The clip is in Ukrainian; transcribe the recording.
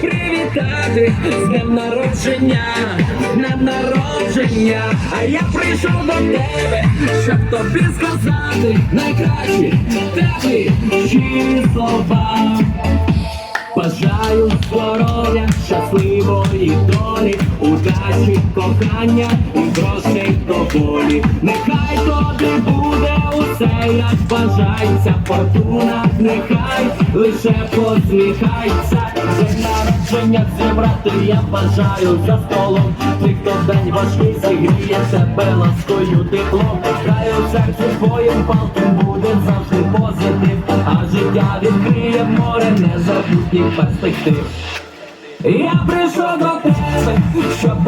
привітати з днем народження, днем народження, а я прийшов до тебе, щоб тобі сказати найкращі теплі слова. Бажаю здоров'я, щасливої долі, удачі, кохання і грошей доволі. Нехай тобі буде усе, як бажається, фортуна, нехай лише посміхається. День народження зібрати я бажаю за столом. Ти хто день важкий зігріє тебе ласкою теплом. Хай у серці твоїм палким буде завжди позитив, а життя відкриє море незабутніх перспектив. Я прийшов до тебе, щоб